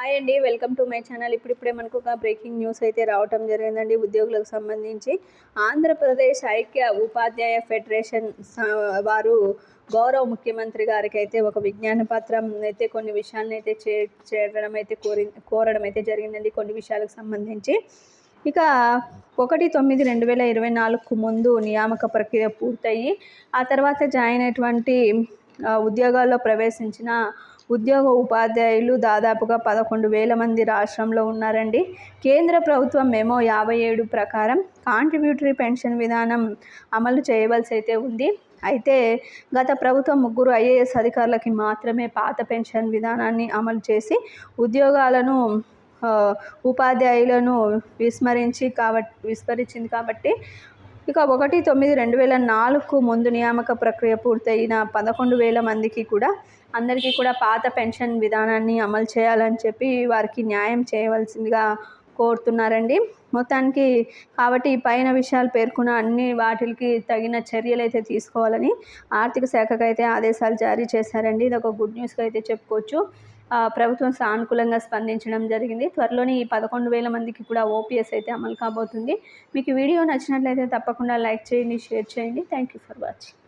Hi అండి welcome to my channel. ఇప్పుడిప్పుడే మనకు ఒక బ్రేకింగ్ న్యూస్ అయితే రావటం జరిగిందండి. ఉద్యోగులకు సంబంధించి ఆంధ్రప్రదేశ్ ఐక్య ఉపాధ్యాయ ఫెడరేషన్ స- వారు గౌరవ ముఖ్యమంత్రి గారికి అయితే ఒక విజ్ఞాన పత్రం అయితే కొన్ని విషయాలను అయితే చే చేరడం అయితే కోరి కోరడం అయితే జరిగిందండి. కొన్ని విషయాలకు సంబంధించి ఇక ఒకటి తొమ్మిది రెండు వేల ఇరవై నాలుగుకు ముందు నియామక ప్రక్రియ పూర్తయి ఆ తర్వాత జాయిన్ అయినటువంటి ఉద్యోగాల్లో ప్రవేశించిన ఉద్యోగ ఉపాధ్యాయులు దాదాపుగా పదకొండు వేల మంది రాష్ట్రంలో ఉన్నారండి. కేంద్ర ప్రభుత్వం మెమో యాభై ఏడు ప్రకారం కాంట్రిబ్యూటరీ పెన్షన్ విధానం అమలు చేయవలసి అయితే ఉంది. అయితే గత ప్రభుత్వం ముగ్గురు ఐఏఎస్ అధికారులకి మాత్రమే పాత పెన్షన్ విధానాన్ని అమలు చేసి ఉద్యోగాలను ఉపాధ్యాయులను విస్మరించి కాబట్టి విస్మరించింది కాబట్టి ఇక ఒకటి తొమ్మిది రెండు వేల నాలుగుకు ముందు నియామక ప్రక్రియ పూర్తయిన పదకొండు వేల మందికి కూడా అందరికీ కూడా పాత పెన్షన్ విధానాన్ని అమలు చేయాలని చెప్పి వారికి న్యాయం చేయవలసిందిగా కోరుతున్నారండి. మొత్తానికి కాబట్టి ఈ పైన విషయాలు పేర్కొన్న అన్ని వాటికి తగిన చర్యలు అయితే తీసుకోవాలని ఆర్థిక శాఖకు అయితే ఆదేశాలు జారీ చేశారండి. ఇది ఒక గుడ్ న్యూస్గా అయితే చెప్పుకోవచ్చు. ప్రభుత్వం సానుకూలంగా స్పందించడం జరిగింది. త్వరలోనే ఈ పదకొండు వేల మందికి కూడా ఓపీఎస్ అయితే అమలు కాబోతుంది. మీకు వీడియో నచ్చినట్లయితే తప్పకుండా లైక్ చేయండి షేర్ చేయండి. Thank you for watching